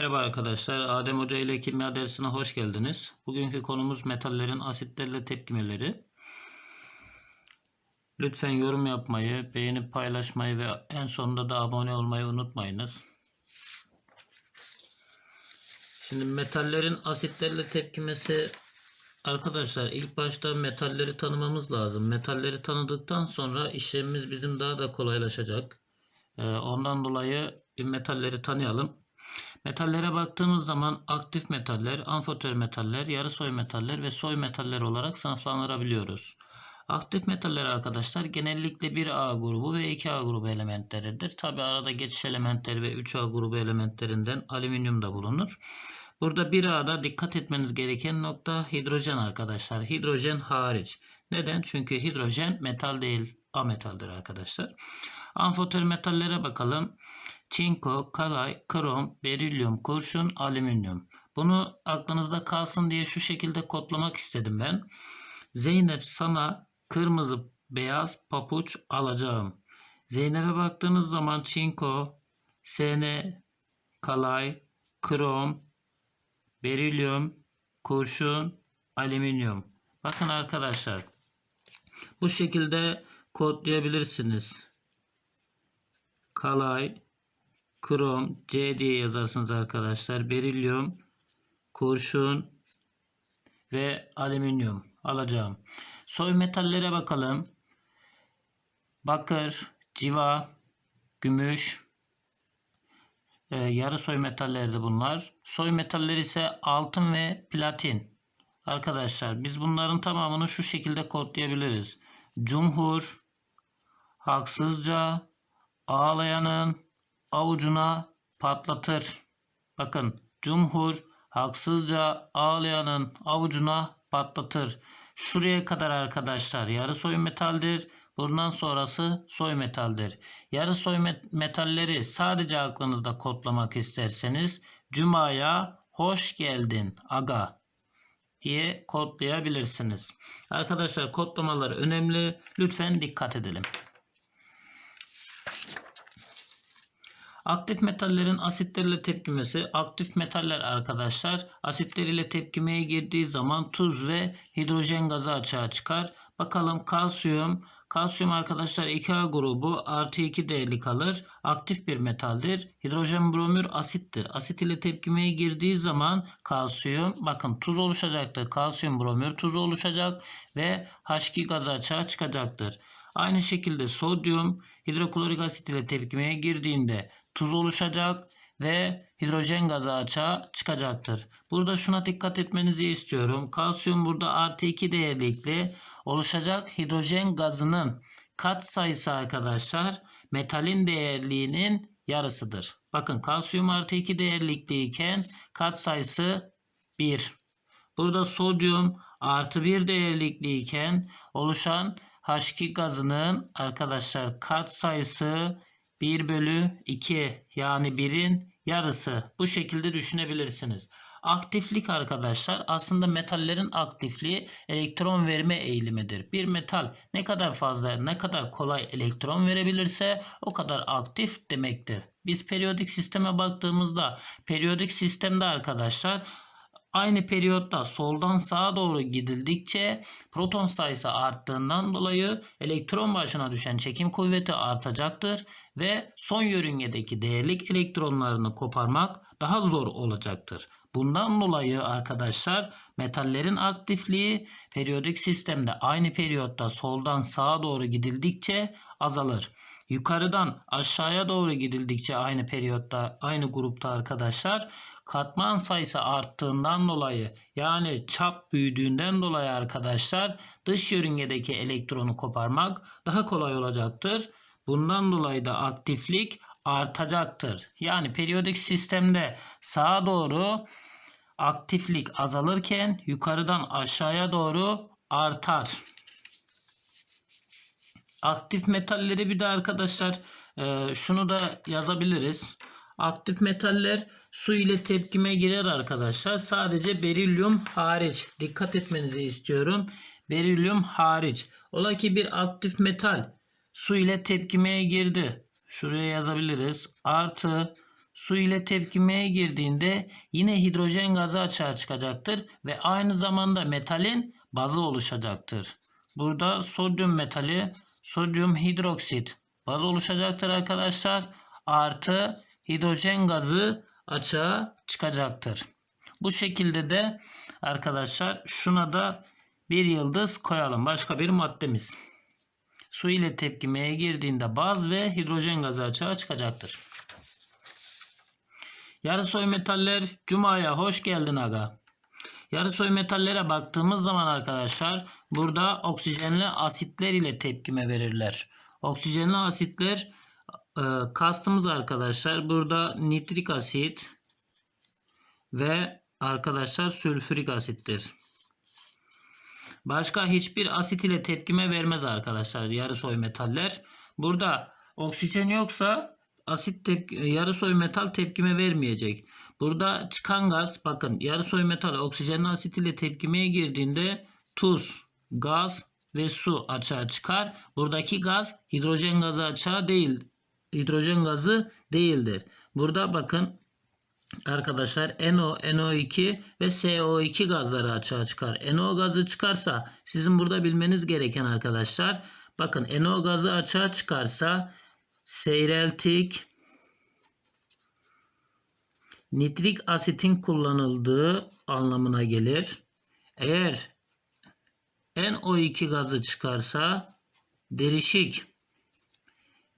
Merhaba arkadaşlar, Adem Hoca ile kimya dersine hoş geldiniz. Bugünkü konumuz metallerin asitlerle tepkimeleri. Lütfen yorum yapmayı, beğenip paylaşmayı ve en sonunda da abone olmayı unutmayınız. Şimdi metallerin asitlerle tepkimesi arkadaşlar ilk başta metalleri tanımamız lazım. Metalleri tanıdıktan sonra işlemimiz bizim daha da kolaylaşacak. Ee, Ondan dolayı metalleri tanıyalım. Metallere baktığımız zaman aktif metaller, amfotör metaller, yarı soy metaller ve soy metaller olarak sınıflandırabiliyoruz. Aktif metaller arkadaşlar genellikle 1A grubu ve 2A grubu elementleridir. Tabi arada geçiş elementleri ve 3A grubu elementlerinden alüminyum da bulunur. Burada 1A'da dikkat etmeniz gereken nokta hidrojen arkadaşlar. Hidrojen hariç. Neden? Çünkü hidrojen metal değil, ametaldir arkadaşlar. Amfotör metallere bakalım. Çinko, kalay, krom, berilyum, kurşun, alüminyum. Bunu aklınızda kalsın diye şu şekilde kodlamak istedim ben. Zeynep sana kırmızı beyaz papuç alacağım. Zeynep'e baktığınız zaman çinko, SN, kalay, krom, berilyum, kurşun, alüminyum. Bakın arkadaşlar. Bu şekilde kodlayabilirsiniz. Kalay, krom, C diye yazarsınız arkadaşlar. Berilyum, kurşun ve alüminyum alacağım. Soy metallere bakalım. Bakır, civa, gümüş, e, yarı soy metallerdi bunlar. Soy metaller ise altın ve platin. Arkadaşlar biz bunların tamamını şu şekilde kodlayabiliriz. Cumhur, haksızca, ağlayanın avucuna patlatır. Bakın cumhur haksızca ağlayanın avucuna patlatır. Şuraya kadar arkadaşlar yarı soy metaldir. Bundan sonrası soy metaldir. Yarı soy met- metalleri sadece aklınızda kodlamak isterseniz Cuma'ya hoş geldin aga diye kodlayabilirsiniz. Arkadaşlar kodlamalar önemli. Lütfen dikkat edelim. Aktif metallerin asitlerle tepkimesi. Aktif metaller arkadaşlar asitleriyle tepkimeye girdiği zaman tuz ve hidrojen gazı açığa çıkar. Bakalım kalsiyum. Kalsiyum arkadaşlar 2A grubu artı 2 değerli kalır. Aktif bir metaldir. Hidrojen bromür asittir. Asit ile tepkimeye girdiği zaman kalsiyum bakın tuz oluşacaktır. Kalsiyum bromür tuzu oluşacak ve H2 gazı açığa çıkacaktır. Aynı şekilde sodyum hidroklorik asit ile tepkimeye girdiğinde tuz oluşacak ve hidrojen gazı açığa çıkacaktır. Burada şuna dikkat etmenizi istiyorum. Kalsiyum burada artı 2 değerlikli oluşacak hidrojen gazının kat sayısı arkadaşlar metalin değerliğinin yarısıdır. Bakın kalsiyum artı 2 değerlikteyken kat sayısı 1. Burada sodyum artı 1 değerlikliyken oluşan H2 gazının arkadaşlar kat sayısı 1 bölü 2 yani 1'in yarısı. Bu şekilde düşünebilirsiniz. Aktiflik arkadaşlar aslında metallerin aktifliği elektron verme eğilimidir. Bir metal ne kadar fazla ne kadar kolay elektron verebilirse o kadar aktif demektir. Biz periyodik sisteme baktığımızda periyodik sistemde arkadaşlar Aynı periyotta soldan sağa doğru gidildikçe proton sayısı arttığından dolayı elektron başına düşen çekim kuvveti artacaktır ve son yörüngedeki değerlik elektronlarını koparmak daha zor olacaktır. Bundan dolayı arkadaşlar metallerin aktifliği periyodik sistemde aynı periyotta soldan sağa doğru gidildikçe azalır. Yukarıdan aşağıya doğru gidildikçe aynı periyotta aynı grupta arkadaşlar katman sayısı arttığından dolayı yani çap büyüdüğünden dolayı arkadaşlar dış yörüngedeki elektronu koparmak daha kolay olacaktır. Bundan dolayı da aktiflik artacaktır. Yani periyodik sistemde sağa doğru aktiflik azalırken yukarıdan aşağıya doğru artar. Aktif metalleri bir de arkadaşlar e, şunu da yazabiliriz. Aktif metaller su ile tepkime girer arkadaşlar. Sadece berilyum hariç. Dikkat etmenizi istiyorum. Berilyum hariç. Ola ki bir aktif metal su ile tepkimeye girdi. Şuraya yazabiliriz. Artı su ile tepkimeye girdiğinde yine hidrojen gazı açığa çıkacaktır ve aynı zamanda metalin bazı oluşacaktır. Burada sodyum metali, sodyum hidroksit baz oluşacaktır arkadaşlar. Artı hidrojen gazı açığa çıkacaktır. Bu şekilde de arkadaşlar şuna da bir yıldız koyalım. Başka bir maddemiz. Su ile tepkimeye girdiğinde baz ve hidrojen gazı açığa çıkacaktır. Yarısoy metaller Cuma'ya hoş geldin aga. Yarısoy metallere baktığımız zaman arkadaşlar burada oksijenli asitler ile tepkime verirler. Oksijenli asitler e, kastımız arkadaşlar burada nitrik asit ve arkadaşlar sülfürik asittir. Başka hiçbir asit ile tepkime vermez arkadaşlar yarısoy metaller. Burada oksijen yoksa asit tep yarısoy metal tepkime vermeyecek. Burada çıkan gaz bakın yarısoy metal oksijenli asit ile tepkimeye girdiğinde tuz, gaz ve su açığa çıkar. Buradaki gaz hidrojen gazı açığa değil. Hidrojen gazı değildir. Burada bakın arkadaşlar NO, NO2 ve CO2 gazları açığa çıkar. NO gazı çıkarsa sizin burada bilmeniz gereken arkadaşlar bakın NO gazı açığa çıkarsa seyreltik nitrik asitin kullanıldığı anlamına gelir. Eğer NO2 gazı çıkarsa derişik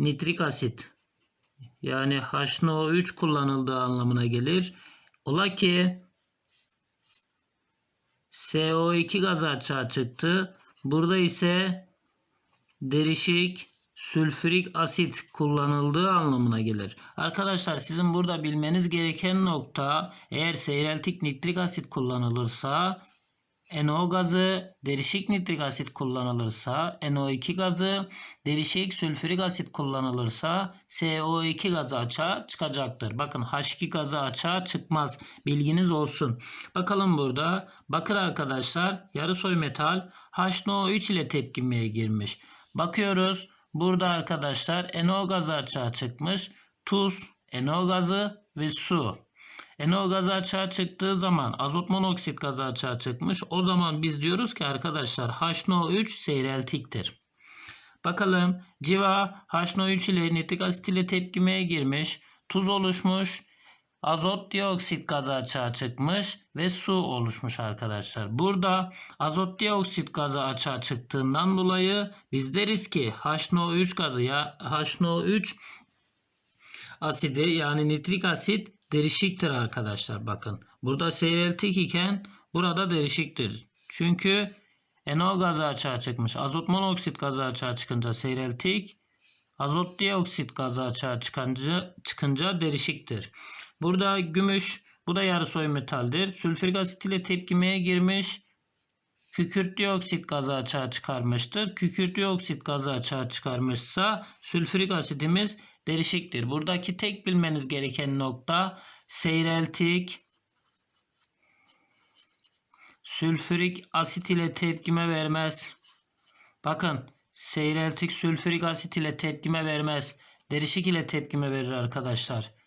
nitrik asit yani HNO3 kullanıldığı anlamına gelir. Ola ki CO2 gazı açığa çıktı. Burada ise derişik sülfürik asit kullanıldığı anlamına gelir. Arkadaşlar sizin burada bilmeniz gereken nokta eğer seyreltik nitrik asit kullanılırsa NO gazı, derişik nitrik asit kullanılırsa NO2 gazı, derişik sülfürik asit kullanılırsa CO2 gazı açığa çıkacaktır. Bakın H2 gazı açığa çıkmaz. Bilginiz olsun. Bakalım burada bakır arkadaşlar yarısoy metal HNO3 ile tepkimeye girmiş. Bakıyoruz. Burada arkadaşlar NO gazı açığa çıkmış. Tuz, NO gazı ve su. NO gazı açığa çıktığı zaman azot monoksit gazı açığa çıkmış. O zaman biz diyoruz ki arkadaşlar HNO3 seyreltiktir. Bakalım civa HNO3 ile nitrik asit ile tepkimeye girmiş. Tuz oluşmuş. Azot dioksit gazı açığa çıkmış ve su oluşmuş arkadaşlar. Burada azot dioksit gazı açığa çıktığından dolayı biz deriz ki HNO3 gazı ya HNO3 asidi yani nitrik asit derişiktir arkadaşlar bakın. Burada seyreltik iken burada derişiktir. Çünkü NO gazı açığa çıkmış. Azot monoksit gazı açığa çıkınca seyreltik. Azot dioksit gazı açığa çıkınca, çıkınca derişiktir. Burada gümüş bu da yarısoy metaldir. Sülfürik asit ile tepkimeye girmiş. Kükürt dioksit gazı açığa çıkarmıştır. Kükürt dioksit gazı açığa çıkarmışsa sülfürik asitimiz derişiktir. Buradaki tek bilmeniz gereken nokta seyreltik sülfürik asit ile tepkime vermez. Bakın seyreltik sülfürik asit ile tepkime vermez. Derişik ile tepkime verir arkadaşlar.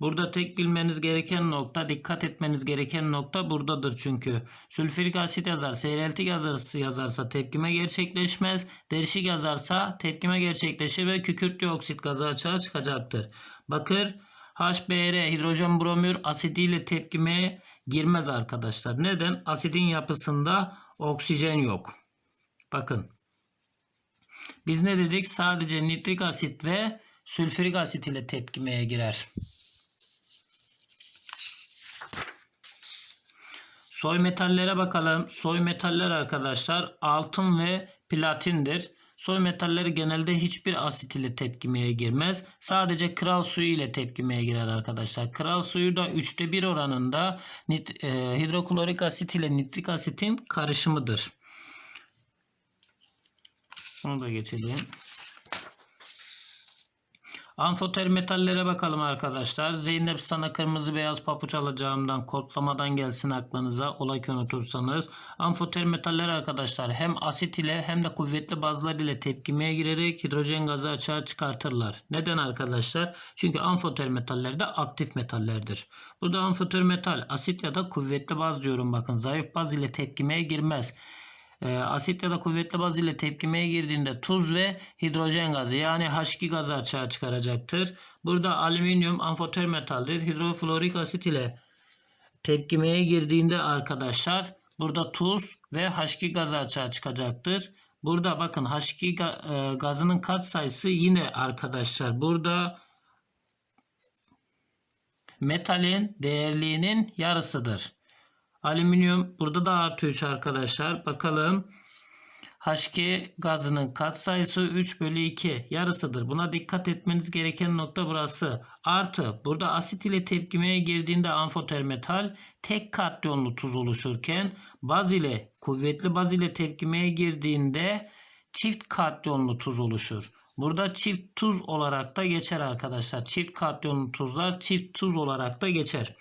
Burada tek bilmeniz gereken nokta, dikkat etmeniz gereken nokta buradadır çünkü. Sülfürik asit yazar, seyreltik yazarsa, yazarsa tepkime gerçekleşmez. Derişik yazarsa tepkime gerçekleşir ve kükürt dioksit gazı açığa çıkacaktır. Bakır HBr hidrojen bromür asidiyle tepkimeye girmez arkadaşlar. Neden? Asidin yapısında oksijen yok. Bakın. Biz ne dedik? Sadece nitrik asit ve sülfürik asit ile tepkimeye girer. Soy metallere bakalım. Soy metaller arkadaşlar altın ve platindir. Soy metalleri genelde hiçbir asit ile tepkimeye girmez. Sadece kral suyu ile tepkimeye girer arkadaşlar. Kral suyu da 3'te 1 oranında nit, e, hidroklorik asit ile nitrik asitin karışımıdır. Bunu da geçelim. Amfoter metallere bakalım arkadaşlar. Zeynep sana kırmızı beyaz papuç alacağımdan kodlamadan gelsin aklınıza. Ola ki unutursanız. Amfoter metaller arkadaşlar hem asit ile hem de kuvvetli bazlar ile tepkimeye girerek hidrojen gazı açığa çıkartırlar. Neden arkadaşlar? Çünkü amfoter metaller de aktif metallerdir. Burada amfoter metal asit ya da kuvvetli baz diyorum bakın. Zayıf baz ile tepkimeye girmez. E, asit ya da kuvvetli baz ile tepkimeye girdiğinde tuz ve hidrojen gazı yani H2 gazı açığa çıkaracaktır. Burada alüminyum amfoter metaldir. Hidroflorik asit ile tepkimeye girdiğinde arkadaşlar burada tuz ve H2 gazı açığa çıkacaktır. Burada bakın H2 ga- e, gazının kat sayısı yine arkadaşlar burada metalin değerliğinin yarısıdır. Alüminyum burada da artı 3 arkadaşlar. Bakalım. H2 gazının katsayısı 3 bölü 2 yarısıdır. Buna dikkat etmeniz gereken nokta burası. Artı burada asit ile tepkimeye girdiğinde amfoter metal tek katyonlu tuz oluşurken baz ile kuvvetli baz ile tepkimeye girdiğinde çift katyonlu tuz oluşur. Burada çift tuz olarak da geçer arkadaşlar. Çift katyonlu tuzlar çift tuz olarak da geçer.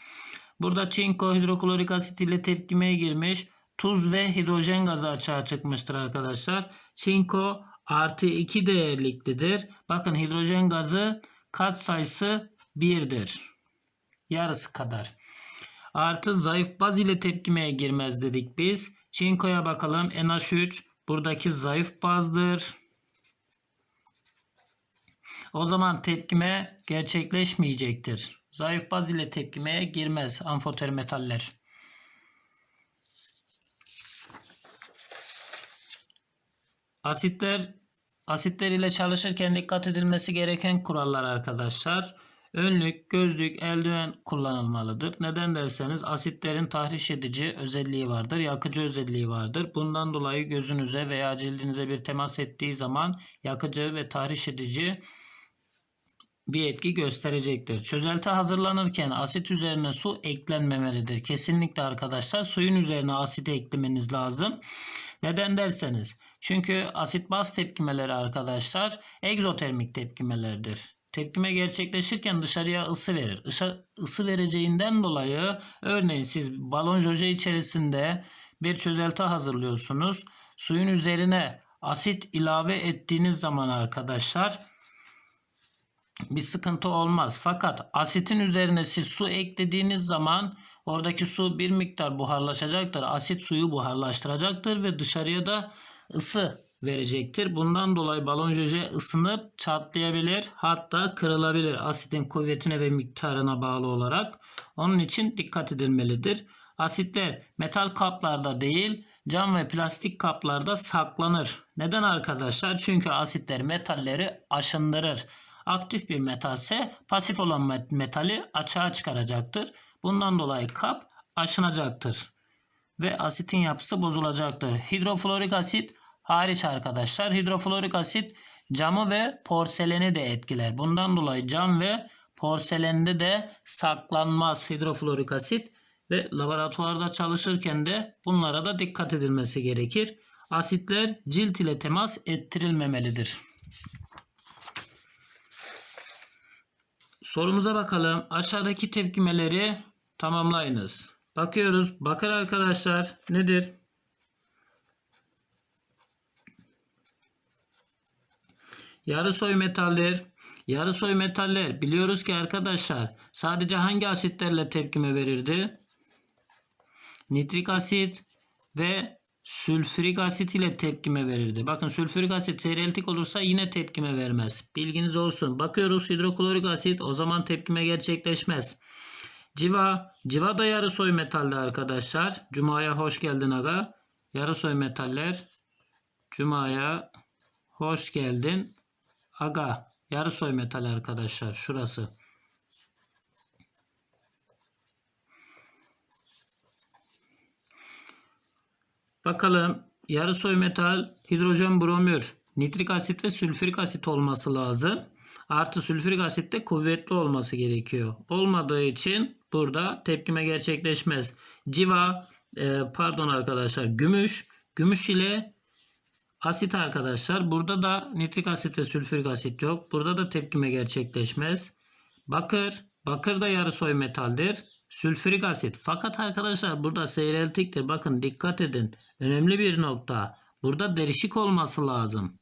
Burada çinko hidroklorik asit ile tepkimeye girmiş. Tuz ve hidrojen gazı açığa çıkmıştır arkadaşlar. Çinko artı 2 değerliklidir. Bakın hidrojen gazı kat sayısı 1'dir. Yarısı kadar. Artı zayıf baz ile tepkimeye girmez dedik biz. Çinko'ya bakalım. NH3 buradaki zayıf bazdır. O zaman tepkime gerçekleşmeyecektir. Zayıf baz ile tepkimeye girmez amfoter metaller. Asitler asitler ile çalışırken dikkat edilmesi gereken kurallar arkadaşlar. Önlük, gözlük, eldiven kullanılmalıdır. Neden derseniz asitlerin tahriş edici özelliği vardır, yakıcı özelliği vardır. Bundan dolayı gözünüze veya cildinize bir temas ettiği zaman yakıcı ve tahriş edici bir etki gösterecektir. Çözelti hazırlanırken asit üzerine su eklenmemelidir. Kesinlikle arkadaşlar suyun üzerine asit eklemeniz lazım. Neden derseniz çünkü asit baz tepkimeleri arkadaşlar egzotermik tepkimelerdir. Tepkime gerçekleşirken dışarıya ısı verir. Isı, ısı vereceğinden dolayı örneğin siz balon joje içerisinde bir çözelti hazırlıyorsunuz. Suyun üzerine asit ilave ettiğiniz zaman arkadaşlar bir sıkıntı olmaz. Fakat asitin üzerine siz su eklediğiniz zaman oradaki su bir miktar buharlaşacaktır. Asit suyu buharlaştıracaktır ve dışarıya da ısı verecektir. Bundan dolayı balon jöje ısınıp çatlayabilir hatta kırılabilir asitin kuvvetine ve miktarına bağlı olarak. Onun için dikkat edilmelidir. Asitler metal kaplarda değil cam ve plastik kaplarda saklanır. Neden arkadaşlar? Çünkü asitler metalleri aşındırır. Aktif bir metalse pasif olan metali açığa çıkaracaktır. Bundan dolayı kap aşınacaktır. Ve asitin yapısı bozulacaktır. Hidroflorik asit hariç arkadaşlar. Hidroflorik asit camı ve porseleni de etkiler. Bundan dolayı cam ve porselende de saklanmaz hidroflorik asit ve laboratuvarda çalışırken de bunlara da dikkat edilmesi gerekir. Asitler cilt ile temas ettirilmemelidir. Sorumuza bakalım. Aşağıdaki tepkimeleri tamamlayınız. Bakıyoruz. Bakır arkadaşlar nedir? Yarı soy metaller. Yarı soy metaller biliyoruz ki arkadaşlar sadece hangi asitlerle tepkime verirdi? Nitrik asit ve sülfürik asit ile tepkime verirdi. Bakın sülfürik asit seyreltik olursa yine tepkime vermez. Bilginiz olsun. Bakıyoruz hidroklorik asit o zaman tepkime gerçekleşmez. Civa, civa da yarı soy metalli arkadaşlar. Cuma'ya hoş geldin aga. Yarı soy metaller. Cuma'ya hoş geldin. Aga yarı soy metal arkadaşlar şurası. Bakalım yarı soy metal hidrojen bromür, nitrik asit ve sülfürik asit olması lazım. Artı sülfürik asit de kuvvetli olması gerekiyor. Olmadığı için burada tepkime gerçekleşmez. Civa e, pardon arkadaşlar gümüş. Gümüş ile Asit arkadaşlar. Burada da nitrik asit ve sülfürik asit yok. Burada da tepkime gerçekleşmez. Bakır. Bakır da yarı soy metaldir. Sülfürik asit. Fakat arkadaşlar burada seyreltiktir. Bakın dikkat edin. Önemli bir nokta. Burada derişik olması lazım.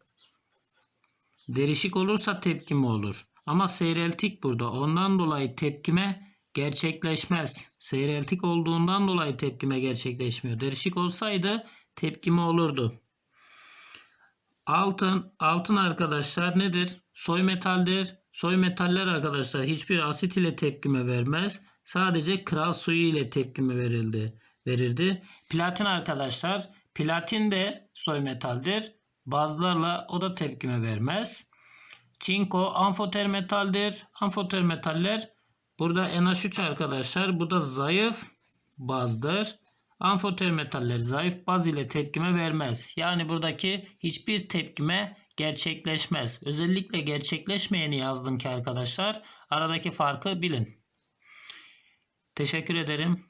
Derişik olursa tepkime olur. Ama seyreltik burada. Ondan dolayı tepkime gerçekleşmez. Seyreltik olduğundan dolayı tepkime gerçekleşmiyor. Derişik olsaydı tepkime olurdu. Altın, altın arkadaşlar nedir? Soy metaldir. Soy metaller arkadaşlar hiçbir asit ile tepkime vermez. Sadece kral suyu ile tepkime verildi, verirdi. Platin arkadaşlar, platin de soy metaldir. Bazlarla o da tepkime vermez. Çinko amfoter metaldir. Amfoter metaller burada NH3 arkadaşlar. Bu da zayıf bazdır. Amfoter metaller zayıf baz ile tepkime vermez. Yani buradaki hiçbir tepkime gerçekleşmez. Özellikle gerçekleşmeyeni yazdım ki arkadaşlar. Aradaki farkı bilin. Teşekkür ederim.